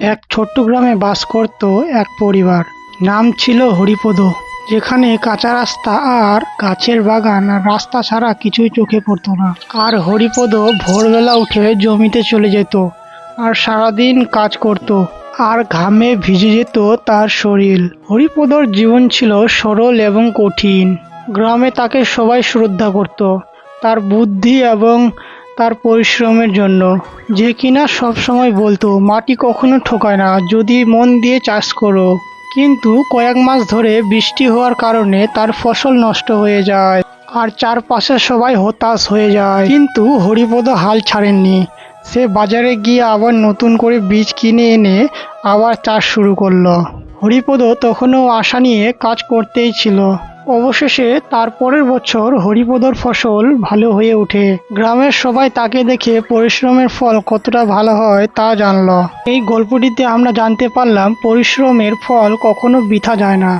এক ছোট্ট গ্রামে বাস করত এক পরিবার। নাম ছিল হরিপদ। যেখানে কাঁচা রাস্তা আর গাছের বাগান আর রাস্তা ছাড়া কিছুই চোখে পড়তো না। আর হরিপদ ভোরবেলা উঠে জমিতে চলে যেত আর সারাদিন কাজ করত আর ঘামে ভিজে যেত তার শরীর। হরিপদর জীবন ছিল সরল এবং কঠিন। গ্রামে তাকে সবাই শ্রদ্ধা করত। তার বুদ্ধি এবং তার পরিশ্রমের জন্য। যে কিনা সব সময় বলতো, মাটি কখনো ঠোকায় না, যদি মন দিয়ে চাষ করো। কিন্তু কয়েক মাস ধরে বৃষ্টি হওয়ার কারণে তার ফসল নষ্ট হয়ে যায় আর চারপাশে সবাই হতাশ হয়ে যায়। কিন্তু হরিপদ হাল ছাড়েননি। সে বাজারে গিয়ে আবার নতুন করে বীজ কিনে এনে আবার চাষ শুরু করল। হরিপদ তখনও আশা নিয়ে কাজ করতেই ছিল। অবশেষে তার পরের বছর হরিপদর ফসল ভালো হয়ে ওঠে। গ্রামের সবাই তাকে দেখে পরিশ্রমের ফল কতটা ভালো হয় তা জানল। এই গল্পটিতে আমরা জানতে পারলাম পরিশ্রমের ফল কখনো বৃথা যায় না।